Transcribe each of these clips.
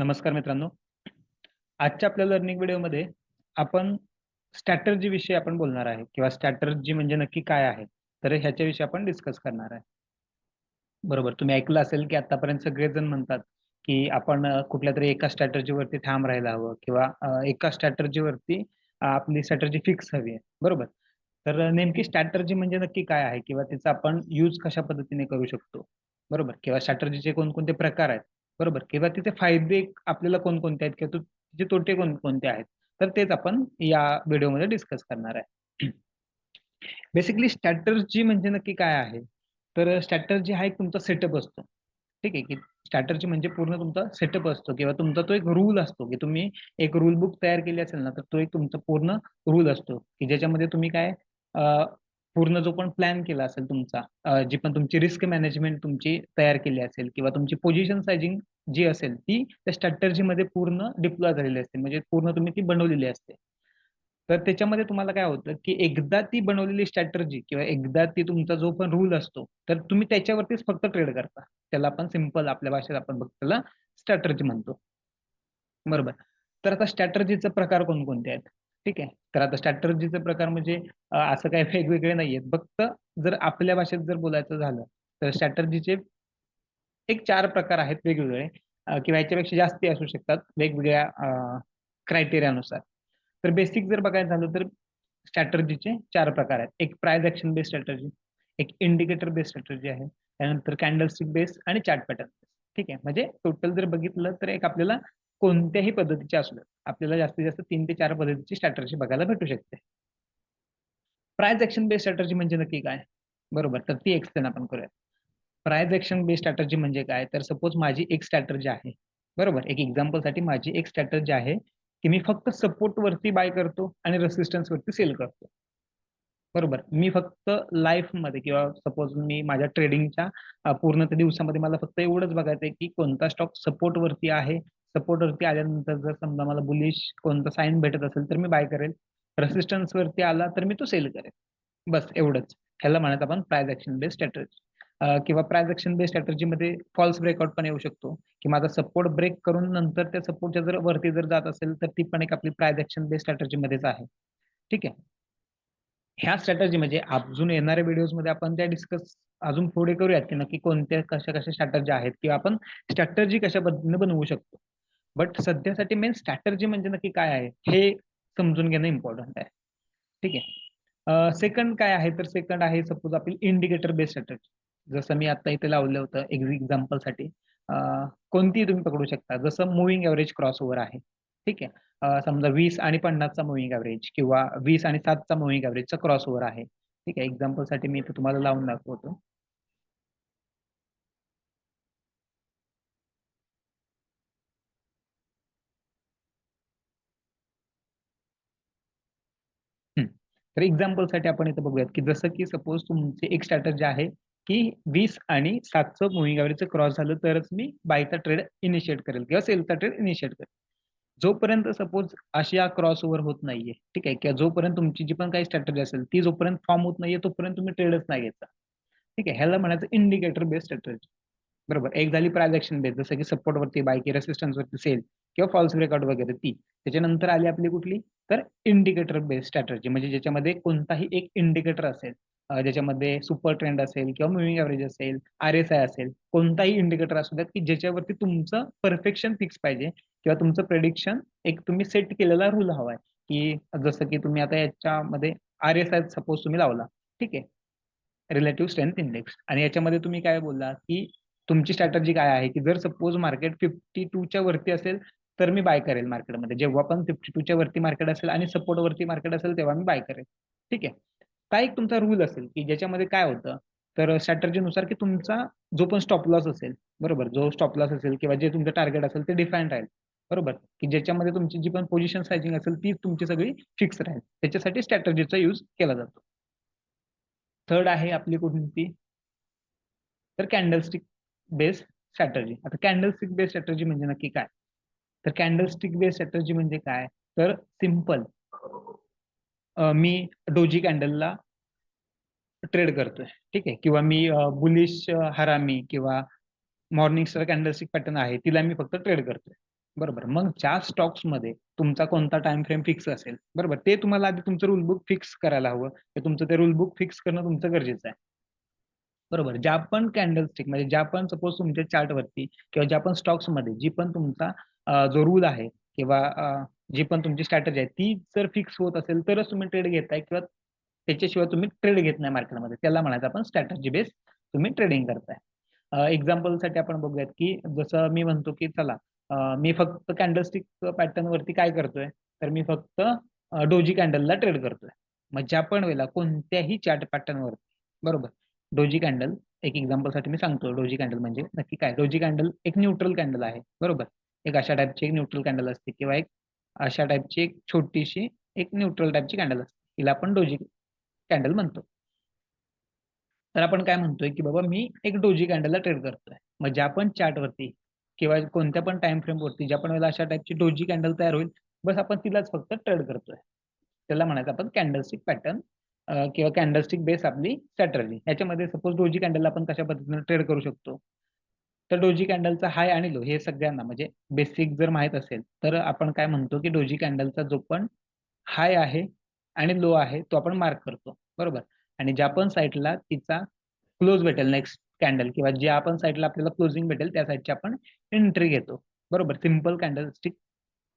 नमस्कार मित्रांनो. आजच्या आपल्या लर्निंग व्हिडिओमध्ये आपण स्ट्रॅटर्जी विषयी आपण बोलणार आहे किंवा स्ट्रॅटर्जी म्हणजे नक्की काय आहे? तर ह्याच्याविषयी आपण डिस्कस करणार आहे. बरोबर. तुम्ही ऐकलं असेल, की आतापर्यंत सगळेजण म्हणतात, की आपण कुठल्या तरी एका स्ट्रॅटर्जीवरती ठाम राहायला हवं किंवा एका स्ट्रॅटर्जीवरती आपली स्ट्रॅटर्जी फिक्स हवी आहे. बरोबर. तर नेमकी स्ट्रॅटर्जी म्हणजे नक्की काय आहे? किंवा तिचा आपण यूज कशा पद्धतीने करू शकतो? बरोबर. किंवा स्ट्रॅटर्जीचे कोणकोणते प्रकार आहेत? बरोबर. किंवा तिचे फायदे आपल्याला कोणकोणते आहेत? किंवा तिचे तोटे कोणकोणते आहेत? तर तेच आपण या व्हिडिओमध्ये डिस्कस करणार आहे. बेसिकली स्ट्रॅटर्जी म्हणजे नक्की काय आहे? तर स्ट्रॅटर्जी हा एक तुमचा सेटअप असतो. ठीक आहे, की स्ट्रॅटर्जी म्हणजे पूर्ण तुमचा सेटअप असतो किंवा तुमचा तो एक रूल असतो, की तुम्ही एक रूल बुक तयार केली असेल ना, तर तो एक तुमचा पूर्ण रूल असतो, की ज्याच्यामध्ये तुम्ही काय पूर्ण जो पण प्लॅन केला असेल तुमचा जी पण तुमची रिस्क मॅनेजमेंट तुमची तयार केली असेल किंवा तुमची पोझिशन सायझिंग जी असेल ती त्या स्ट्रॅटर्जीमध्ये पूर्ण डिप्लॉय झालेली असते. म्हणजे पूर्ण तुम्ही ती बनवलेली असते. तर त्याच्यामध्ये तुम्हाला काय होतं, की एकदा ती बनवलेली स्ट्रॅटर्जी किंवा एकदा ती तुमचा जो पण रूल असतो, तर तुम्ही त्याच्यावरतीच फक्त ट्रेड करता. त्याला आपण सिंपल आपल्या भाषेत आपण फक्त त्याला स्ट्रॅटर्जी म्हणतो. बरोबर. तर आता स्ट्रॅटर्जीचे प्रकार कोणकोणते आहेत? ठीक आहे. तर आता स्ट्रॅटर्जीचे प्रकार म्हणजे असं काही वेगवेगळे नाहीयेत. फक्त जर आपल्या भाषेत जर बोलायचं झालं, तर स्ट्रॅटर्जीचे एक चार प्रकार आहेत वेगवेगळे किंवा याच्यापेक्षा जास्ती असू शकतात वेगवेगळ्या क्रायटेरियानुसार. तर बेसिक जर बघायचं झालं तर स्ट्रॅटर्जीचे चार प्रकार आहेत. एक प्राईज ॲक्शन बेस्ड स्ट्रॅटर्जी, एक इंडिकेटर बेस्ड स्ट्रॅटर्जी आहे. त्यानंतर कॅन्डलस्टिक बेस आणि चार्ट पॅटर्न ठीक आहे. म्हणजे टोटल जर बघितलं तर एक आपल्याला कोणत्याही पद्धतीचे असू द्या आपल्याला जास्तीत जास्त तीन ते चार पद्धतीची स्ट्रॅटर्जी बघायला भेटू शकते. प्राईज ॲक्शन बेस्ड स्ट्रॅटर्जी म्हणजे नक्की काय? बरोबर. तर ती एक्सप्लेन आपण करूया. प्राइस एक्शन बेस्ड स्ट्रॅटर्जी म्हणजे काय? तर सपोज माझी एक स्ट्रॅटर्जी आहे. बरोबर. एक एक्झाम्पलसाठी माझी एक स्ट्रॅटर्जी आहे, की मी फक्त सपोर्टवरती बाय करतो आणि रेसिस्टन्सवरती सेल करतो. बरोबर. मी फक्त लाईफमध्ये किंवा सपोज मी माझ्या ट्रेडिंगच्या पूर्ण दिवसामध्ये मला फक्त एवढंच बघायचं आहे, की कोणता स्टॉक सपोर्टवरती आहे. सपोर्टवरती आल्यानंतर जर समजा मला बुलिश कोणता साईन भेटत असेल, तर मी बाय करेल. रेसिस्टन्सवरती आला, तर मी तो सेल करेल. बस एवढंच. ह्याला म्हणत आपण प्राइस एक्शन बेस्ड स्ट्रॅटर्जी. किंवा प्राइस एक्शन बेस्ड स्ट्रॅटर्जीमध्ये फॉल्स ब्रेकआउट पण येऊ शकतो, की माझा सपोर्ट ब्रेक करून नंतर त्या सपोर्टच्या जर वरती जर जात असेल, तर ती पण एक आपली प्राइस एक्शन बेस्ड स्ट्रॅटर्जीमध्येच आहे. ठीक आहे. ह्या स्ट्रॅटर्जी म्हणजे अजून येणाऱ्या व्हिडिओजमध्ये आपण त्या डिस्कस अजून पुढे करूयात, की नक्की कोणत्या कशा-कशा स्ट्रॅटर्जी आहेत किंवा आपण स्ट्रॅटर्जी कशा पद्धतीने बनवू शकतो. बट सध्यासाठी मेन स्ट्रॅटर्जी म्हणजे नक्की काय आहे, हे समजून घेणं इम्पॉर्टंट आहे. ठीक आहे. सेकंड काय आहे, तर सेकंड आहे सपोज आपली इंडिकेटर बेस्ड स्ट्रॅटर्जी. जसं मी आता इथे लावलं होतं एक्झाम्पल एक्झाम्पलसाठी कोणतीही तुम्ही पकडू शकता. जसं मूव्हिंग एव्हरेज क्रॉसओव्हर आहे. ठीक आहे. समजा वीस आणि 50 चा मूव्हिंग एव्हरेज किंवा वीस आणि 7 चा मूव्हिंग क्रॉस ओव्हर आहे. ठीक आहे. एक्झाम्पलसाठी मी इथे तुम्हाला लावून दाखवतो. तर तर एक्झाम्पलसाठी आपण इथे बघूयात, की जसं की सपोज तुमचे एक स्ट्रॅटर्जी आहे, की वीस आणि 7 चं मूव्हिंग क्रॉस झालं तरच मी बायचा ट्रेड इनिशिएट करेल किंवा सेलचा ट्रेड इनिशिएट करेल. जोपर्यंत सपोज अशा क्रॉसओव्हर होत नाहीये, ठीक आहे, किंवा जोपर्यंत तुमची जी पण काही स्ट्रॅटर्जी असेल, ती जोपर्यंत फॉर्म होत नाहीये, तोपर्यंत तुम्ही ट्रेडच नाही घ्यायचा. ठीक आहे. ह्याला म्हणायचं इंडिकेटर बेस्ड स्ट्रॅटर्जी. बरोबर. एक झाली प्राइस बेस जसं की सपोर्ट वरती बाय की रेसिस्टन्सवरती सेल किंवा फॉल्स ब्रेकआउट वगैरे ती. त्याच्यानंतर आली आपली कुठली? तर इंडिकेटर बेस्ड स्ट्रॅटर्जी म्हणजे ज्याच्यामध्ये कोणताही एक इंडिकेटर असेल. ज्याच्यामध्ये सुपर ट्रेंड असेल किंवा मुव्हिंग एव्हरेज असेल, आर-एस-आय असेल, कोणताही इंडिकेटर असू द्यात, की ज्याच्यावरती तुमचं परफेक्शन फिक्स पाहिजे किंवा तुमचं प्रेडिक्शन एक तुम्ही सेट केलेला रूल हवाय, की जसं की तुम्ही आता याच्यामध्ये आर-एस-आय सपोज तुम्ही लावला. ठीक आहे. रिलेटिव्ह स्ट्रेंथ इंडेक्स आणि याच्यामध्ये तुम्ही काय बोलला, की तुमची स्ट्रॅटर्जी काय आहे, की जर सपोज मार्केट फिफ्टी टूच्या वरती असेल, तर मी बाय करेल मार्केटमध्ये. जेव्हा पण 52 च्या वरती मार्केट असेल आणि सपोर्टवरती मार्केट असेल, तेव्हा मी बाय करेल. ठीक आहे. काय एक तुमचा रूल असेल, की ज्याच्यामध्ये काय होतं, तर स्ट्रॅटर्जीनुसार की तुमचा जो पण स्टॉप लॉस असेल, बरोबर. जो स्टॉप लॉस असेल किंवा जे तुमचं टार्गेट असेल ते डिफाईन राहील. बरोबर. की ज्याच्यामध्ये तुमची जी पण पोझिशन सायझिंग असेल, ती तुमची सगळी फिक्स राहील. त्याच्यासाठी स्ट्रॅटर्जीचा यूज केला जातो. थर्ड आहे आपली कोणती? तर कॅन्डलस्टिक बेस्ड स्ट्रॅटर्जी. आता कॅन्डलस्टिक बेस्ड स्ट्रॅटर्जी म्हणजे नक्की काय? तर कॅन्डलस्टिक बेस्ड स्ट्रॅटर्जी म्हणजे काय? तर सिंपल मी डोजी कॅन्डलला ट्रेड करतोय. ठीक आहे. किंवा मी बुलिश हरामी किंवा मॉर्निंग स्टार कॅन्डलस्टिक पॅटर्न आहे, तिला मी फक्त ट्रेड करतोय. बरोबर मग ज्या स्टॉक्समध्ये तुमचा कोणता टाइम फ्रेम फिक्स असेल बरोबर ते तुम्हाला आधी तुमचं रूल बुक फिक्स करायला हवं तुमचं ते रूल बुक फिक्स करणं तुमचं गरजेचं आहे बरोबर ज्या पण कॅन्डलस्टिक म्हणजे ज्या पण सपोज तुमच्या चार्ट वरती किंवा ज्या पण स्टॉक्समध्ये जी पण तुमचा जो रूल आहे किंवा जी पण तुमची स्ट्रॅटजी आहे ती जर फिक्स होत असेल तरच तुम्ही ट्रेड घेताय किंवा त्याच्याशिवाय तुम्ही ट्रेड घेत नाही मार्केटमध्ये त्याला म्हणायचं आपण स्ट्रॅटजी बेस तुम्ही ट्रेडिंग करताय. एक्झाम्पलसाठी आपण बघूयात की जसं मी म्हणतो की चला मी फक्त कॅन्डलस्टिक पॅटर्न वरती काय करतोय? तर मी फक्त डोजी कॅन्डलला ट्रेड करतोय. मग ज्या पण वेळेला कोणत्याही चार्ट पॅटर्न वरती बरोबर? डोजी कॅन्डल एक एक्झाम्पलसाठी मी सांगतो. डोजी कॅन्डल म्हणजे नक्की काय? डोजी कॅन्डल एक न्यूट्रल कॅन्डल आहे बरोबर? एक अशा टाईपची एक न्यूट्रल कॅन्डल असते किंवा एक अशा टाईपची एक छोटीशी एक न्यूट्रल टाईपची कॅन्डल असते. तिला आपण डोजी कॅन्डल म्हणतो. तर आपण काय म्हणतोय की बाबा मी एक डोजी कॅन्डलला ट्रेड करतोय. मग ज्या पण चार्ट वरती किंवा कोणत्या पण टाइम फ्रेम वरती ज्या पण वेळेला अशा टाईपची डोजी कॅन्डल तयार होईल बस आपण तिलाच फक्त ट्रेड करतोय. त्याला म्हणायचं आपण कॅन्डलस्टिक पॅटर्न किंवा कॅन्डलस्टिक बेस आपली स्ट्रॅटर्जी याच्यामध्ये सपोज डोजी कॅन्डल आपण कशा पद्धतीने ट्रेड करू शकतो? तर डोजी कॅन्डलचा हाय आणि लो हे सगळ्यांना म्हणजे बेसिक जर माहीत असेल तर आपण काय म्हणतो की डोजी कॅन्डलचा जो पण हाय आहे आणि लो आहे तो आपण मार्क करतो. बरोबर? आणि ज्या पण साईडला तिचा क्लोज भेटेल नेक्स्ट कॅन्डल किंवा ज्या आपण साईडला आपल्याला क्लोजिंग भेटेल त्या साईडची आपण एंट्री घेतो. बरोबर? सिंपल कॅन्डलस्टिक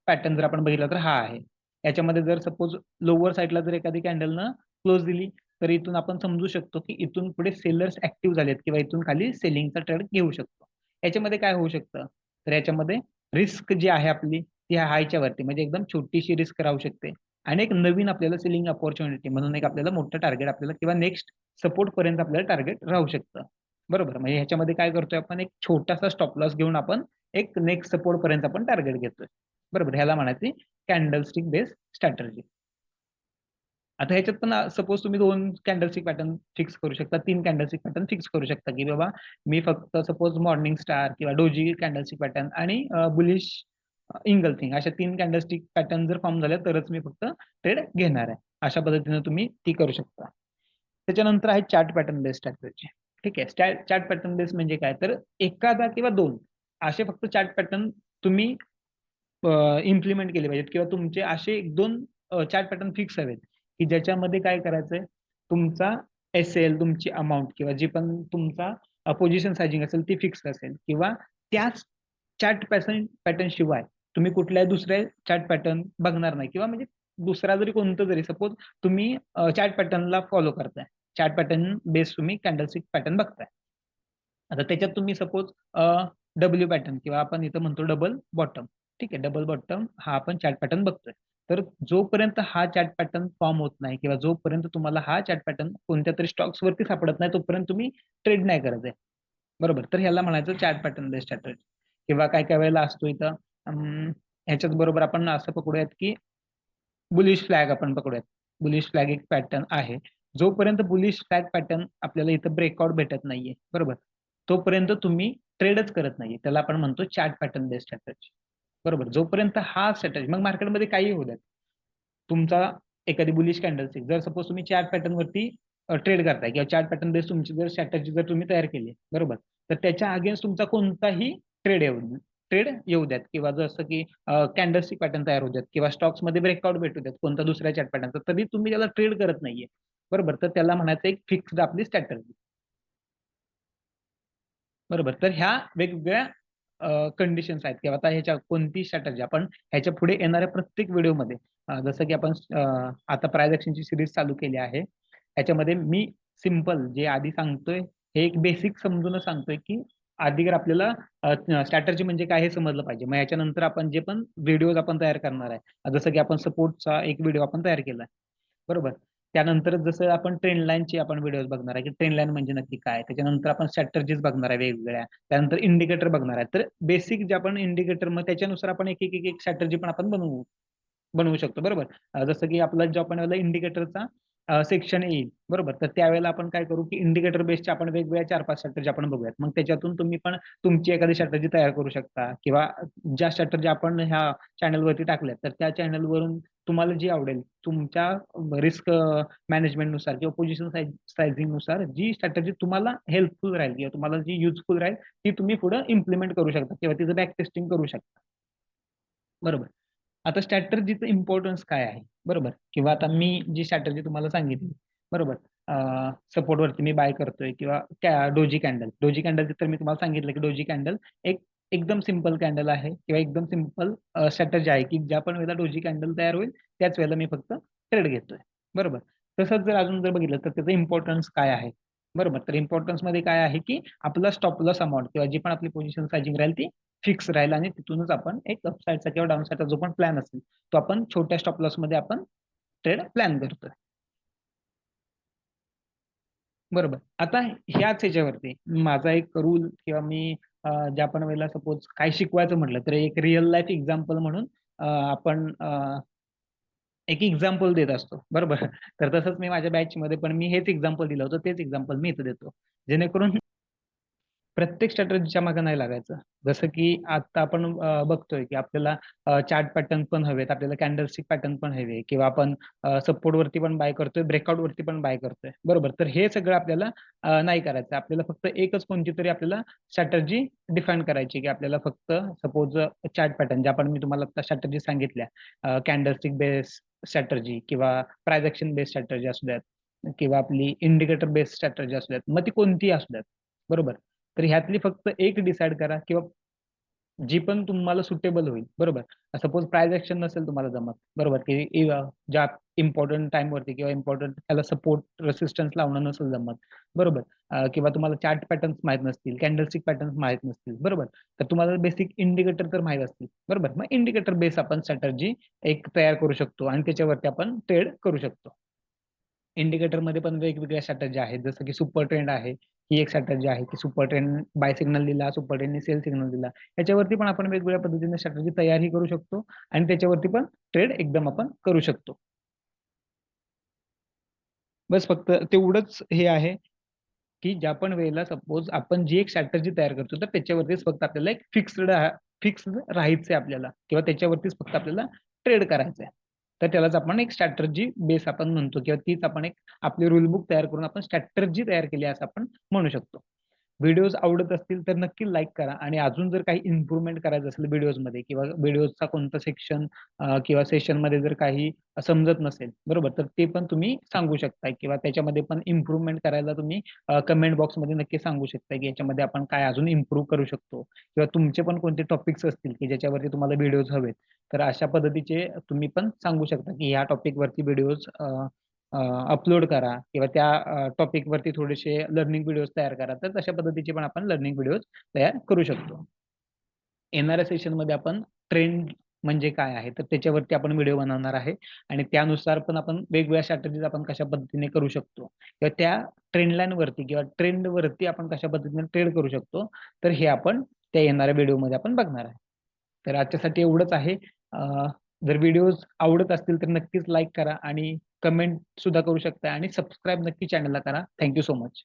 पॅटर्न जर आपण बघितला तर हा आहे. याच्यामध्ये जर सपोज लोअर साईडला जर एखादी कॅन्डलनं क्लोज दिली तर इथून आपण समजू शकतो की इथून पुढे सेलर्स ऍक्टिव्ह झालेत किंवा इथून खाली सेलिंगचा ट्रेड घेऊ शकतो. याच्यामध्ये काय होऊ शकतं? तर याच्यामध्ये रिस्क जी आहे आपली ती हायच्या वरती. म्हणजे एकदम छोटीशी रिस्क राहू शकते. आणि एक नवीन आपल्याला सेलिंग अपॉर्च्युनिटी म्हणून एक आपल्याला मोठं टार्गेट आपल्याला किंवा नेक्स्ट सपोर्ट पर्यंत आपल्याला टार्गेट राहू शकतं. बरोबर? म्हणजे ह्याच्यामध्ये काय करतोय आपण? एक छोटासा स्टॉप लॉस घेऊन आपण एक नेक्स्ट सपोर्ट पर्यंत आपण टार्गेट घेतोय. बरोबर? ह्याला म्हणायची कॅन्डलस्टिक बेस स्ट्रॅटर्जी आता ह्याच्यात पण सपोज तुम्ही दोन कॅन्डलस्टिक पॅटर्न फिक्स करू शकता तीन कॅन्डलस्टिक पॅटर्न फिक्स करू शकता की बाबा मी फक्त सपोज मॉर्निंग स्टार किंवा डोजी कॅन्डलस्टिक पॅटर्न आणि बुलिश इंगल थिंग अशा तीन कॅन्डलस्टिक पॅटर्न जर फॉर्म झाल्या तरच मी फक्त ट्रेड घेणार आहे. अशा पद्धतीने तुम्ही ती करू शकता. त्याच्यानंतर आहे चार्ट पॅटर्न बेस्ड स्ट्रॅटेजी ठीक आहे? चार्ट पॅटर्न बेस म्हणजे काय? तर एखादा किंवा दोन असे फक्त चार्ट पॅटर्न तुम्ही इम्प्लिमेंट केले पाहिजेत किंवा तुमचे असे एक दोन चार्ट पॅटर्न फिक्स हवेत. की ज्याच्यामध्ये काय करायचंय? तुमचा एस एल तुमची अमाऊंट किंवा जे पण तुमचा पोझिशन सायझिंग असेल ती फिक्स असेल किंवा त्याच चार्ट पॅटर्न पॅटर्न शिवाय तुम्ही कुठल्याही दुसऱ्या चार्ट पॅटर्न बघणार नाही किंवा म्हणजे दुसरा जरी कोणतं जरी सपोज तुम्ही चार्ट पॅटर्नला फॉलो करताय. चार्ट पॅटर्न बेस तुम्ही कॅन्डलस्टिक पॅटर्न बघताय. आता त्याच्यात तुम्ही सपोज डब्ल्यू पॅटर्न किंवा आपण इथं म्हणतो डबल बॉटम ठीक आहे डबल बॉटम हा आपण चार्ट पॅटर्न बघतोय. तर जोपर्यंत हा चॅट पॅटर्न फॉर्म होत नाही किंवा जोपर्यंत तुम्हाला हा चॅट पॅटर्न कोणत्या तरी स्टॉक्स वरती सापडत नाही तोपर्यंत तुम्ही ट्रेड नाही करत आहे. बरोबर? तर ह्याला म्हणायचं चार्ट पॅटर्न बेस्ड स्ट्रॅटर्जी किंवा काय काय वेळेला असतो इथं ह्याच्याच बरोबर आपण असं पकडूयात की बुलिश फ्लॅग आपण पकडूयात. बुलिश फ्लॅग एक पॅटर्न आहे. जोपर्यंत बुलिश फ्लॅग पॅटर्न आपल्याला इथं ब्रेकआउट भेटत नाहीये. बरोबर? तोपर्यंत तुम्ही ट्रेडच करत नाहीये. त्याला आपण म्हणतो चॅट पॅटर्न बेस्ड स्ट्रॅटर्जी बरोबर. जोपर्यंत हा स्ट्रॅटेजी मग मार्केटमध्ये काही होऊ द्यात. तुमचा एखादी बुलिश कॅन्डलस्टिक जर सपोज तुम्ही चार्ट पॅटर्न वरती ट्रेड करताय किंवा चार्ट पॅटर्न बेस तुमची जर स्ट्रॅटर्जी जर तुम्ही तयार केली बरोबर. तर त्याच्या अगेन्स्ट तुमचा कोणताही ट्रेड येऊ ट्रेड येऊ द्यात. किंवा जसं की कॅन्डलस्टिक पॅटर्न तयार होऊ द्यात. किंवा स्टॉक्समध्ये ब्रेकआउट भेटू द्यात कोणता दुसऱ्या चार्ट पॅटर्नचा तरी तुम्ही त्याला ट्रेड करत नाहीये. बरोबर. तर त्याला म्हणायचं एक फिक्स्ड आपली स्ट्रॅटर्जी बरोबर. तर ह्या वेगवेगळ्या कंडिशन्स आहेत. किंवा आता ह्याच्या कोणती स्ट्रॅटर्जी आपण ह्याच्या पुढे येणाऱ्या प्रत्येक व्हिडिओमध्ये जसं की आपण आता प्राइज ची सिरीज चालू केली आहे. ह्याच्यामध्ये मी सिंपल जे आधी सांगतोय हे एक बेसिक समजूनच सांगतोय की आधी जर आपल्याला स्ट्रॅटर्जी म्हणजे काय हे समजलं पाहिजे. मग याच्यानंतर आपण जे पण व्हिडिओज आपण तयार करणार आहे जसं की आपण सपोर्टचा एक व्हिडिओ आपण तयार केला बरोबर? त्यानंतर जसं आपण ट्रेंड लाईनची आपण व्हिडिओज बघणार आहे की ट्रेंड लाईन म्हणजे नक्की काय? त्याच्यानंतर आपण स्ट्रॅटर्जीज बघणार आहे वेगवेगळ्या. त्यानंतर इंडिकेटर बघणार आहे. तर बेसिक जे आपण इंडिकेटर मग त्याच्यानुसार आपण एक एक एक स्ट्रॅटर्जी पण आपण बनवू बनवू शकतो. बरोबर? जसं की आपला जो आपण इंडिकेटरचा सेक्शन येईल. बरोबर? तर त्यावेळेला आपण काय करू की इंडिकेटर बेसचे आपण वेगवेगळ्या चार पाच स्ट्रॅटर्जी आपण बघूयात. मग त्याच्यातून तुम्ही पण तुमची एखादी स्ट्रॅटर्जी तयार करू शकता. किंवा ज्या स्ट्रॅटर्जी आपण ह्या चॅनलवरती टाकल्यात तर त्या चॅनलवरून तुम्हाला जी आवडेल तुमच्या रिस्क मॅनेजमेंटनुसार किंवा पोझिशन सायझिंगनुसार जी स्ट्रॅटर्जी तुम्हाला हेल्पफुल राहील किंवा तुम्हाला जी युजफुल राहील ती तुम्ही पुढे इम्प्लिमेंट करू शकता किंवा तिचं बॅक टेस्टिंग करू शकता. बरोबर. आता स्ट्रॅटर्जीचं इम्पॉर्टन्स काय आहे? बरोबर. किंवा आता मी जी स्ट्रॅटर्जी तुम्हाला सांगितली बरोबर. सपोर्ट वरती मी बाय करतोय किंवा डोजी कॅन्डल डोजी कॅन्डल तर मी तुम्हाला सांगितलं की डोजी कॅन्डल एक एकदम सिंपल कॅन्डल आहे किंवा एकदम सिंपल स्ट्रॅटर्जी आहे की ज्या पण वेळेला डोजी कॅन्डल तयार होईल त्याच वेळेला मी फक्त ट्रेड घेतोय. बरोबर? तसंच जर अजून जर बघितलं तर त्याचं इम्पॉर्टन्स काय आहे? बरोबर? तर इम्पॉर्टन्समध्ये काय आहे की आपला स्टॉप लॉस अमाऊंट किंवा जी पण आपली पोझिशन सायझिंग राहील ती फिक्स राहील आणि तिथूनच आपण एक अपसाईडचा किंवा डाऊनसाईडचा जो पण प्लॅन असेल तो आपण छोट्या स्टॉप लॉसमध्ये आपण ट्रेड प्लॅन करतोय. बरोबर? आता ह्याच ह्याच्यावरती माझा एक रूल किंवा मी ज्या पण वेळेला सपोज काय शिकवायचं म्हटलं तर एक रिअल लाईफ एक्झाम्पल म्हणून आपण एक एक्झाम्पल देत असतो. बरोबर? तर तसंच मी माझ्या बॅच मध्ये पण मी हेच एक्झाम्पल दिलं होतं तेच एक्झाम्पल मी इथं देतो. जेणेकरून प्रत्येक स्ट्रॅटर्जीच्या मागे नाही लागायचं. जसं की आता आपण बघतोय की आपल्याला चार्ट पॅटर्न पण हवेत आपल्याला कॅन्डलस्टिक पॅटर्न पण हवे किंवा आपण सपोर्ट वरती पण बाय करतोय ब्रेकआउट वरती पण बाय करतोय. बरोबर? तर हे सगळं आपल्याला नाही करायचं. आपल्याला फक्त एकच कोणती तरी आपल्याला स्ट्रॅटर्जी डिफाईन करायची की आपल्याला फक्त सपोज चार्ट पॅटर्न ज्या आपण मी तुम्हाला आता स्ट्रॅटर्जी सांगितल्या कॅन्डलस्टिक बेस स्ट्रॅटर्जी किंवा प्रायझॅक्शन बेस स्ट्रॅटर्जी असू द्यात किंवा आपली इंडिकेटर बेस स्ट्रॅटर्जी असू द्यात मग ती कोणती असू द्यात. बरोबर? तर ह्यातली फक्त एक डिसाईड करा किंवा जी पण तुम्हाला सुटेबल होईल बरोबर? सपोज प्राइज ऍक्शन नसेल तुम्हाला जमत बरोबर? की ज्या इम्पॉर्टंट टाइमवरती किंवा इम्पॉर्टंट त्याला सपोर्ट रेसिस्टन्स लावणं नसेल जमत बरोबर? किंवा तुम्हाला चार्ट पॅटर्न्स माहीत नसतील कॅन्डलस्टिक पॅटर्न्स माहीत नसतील बरोबर? तर तुम्हाला बेसिक इंडिकेटर तर माहीत असतील बरोबर? मग इंडिकेटर बेस आपण स्ट्रॅटर्जी एक तयार करू शकतो आणि त्याच्यावरती आपण ट्रेड करू शकतो. इंडिकेटरमध्ये पण वेगवेगळ्या स्ट्रॅटर्जी आहेत. जसं की सुपर ट्रेंड आहे. ही एक स्ट्रॅटर्जी आहे की सुपर ट्रेंड बाय सिग्नल दिला सुपर ट्रेंडने सेल सिग्नल दिला. याच्यावरती पण आपण वेगवेगळ्या पद्धतीने स्ट्रॅटर्जी तयारही करू शकतो आणि त्याच्यावरती पण ट्रेड एकदम आपण करू शकतो. बस फक्त तेवढंच हे आहे की ज्या पण वेळेला सपोज आपण जी एक स्ट्रॅटर्जी तयार करतो तर त्याच्यावरतीच फक्त आपल्याला एक फिक्स्ड फिक्स राहायचंय आपल्याला किंवा त्याच्यावरतीच फक्त आपल्याला ट्रेड करायचंय. तर त्यालाच आपण एक स्ट्रॅटर्जी बेस आपण म्हणतो किंवा तीच आपण एक आपली रूल बुक तयार करून आपण स्ट्रॅटर्जी तयार केली असं आपण म्हणू शकतो. व्हिडिओज आवडत असतील तर नक्की लाईक करा. आणि अजून जर काही इम्प्रुव्हमेंट करायचं असेल व्हिडिओजमध्ये किंवा व्हिडिओजचा कोणतं सेक्शन किंवा सेशनमध्ये जर काही समजत नसेल बरोबर? तर ते पण तुम्ही सांगू शकता किंवा त्याच्यामध्ये पण इम्प्रुव्हमेंट करायला तुम्ही कमेंट बॉक्समध्ये नक्की सांगू शकता की याच्यामध्ये आपण काय अजून इम्प्रूव्ह करू शकतो. किंवा तुमचे पण कोणते टॉपिक्स असतील की ज्याच्यावरती तुम्हाला व्हिडिओज हवेत. तर अशा पद्धतीचे तुम्ही पण सांगू शकता की ह्या टॉपिकवरती व्हिडिओज अपलोड करा किंवा त्या टॉपिकवरती थोडेसे लर्निंग व्हिडिओज तयार करा. तर तशा पद्धतीचे पण आपण लर्निंग व्हिडिओज तयार करू शकतो. येणाऱ्या सेशनमध्ये आपण ट्रेंड म्हणजे काय आहे तर त्याच्यावरती आपण व्हिडिओ बनवणार आहे आणि त्यानुसार पण आपण वेगवेगळ्या स्ट्रॅटजीज आपण कशा पद्धतीने करू शकतो. किंवा त्या ट्रेंड किंवा ट्रेंड वरती आपण कशा पद्धतीने ट्रेड करू शकतो तर हे आपण त्या येणाऱ्या व्हिडिओमध्ये आपण बघणार आहे. तर आजच्यासाठी एवढंच आहे. जर व्हिडिओज आवडत असतील तर नक्कीच लाईक करा आणि कमेंट सुद्धा करू शकता आणि सबस्क्राईब नक्की चॅनलला करा. Thank you so much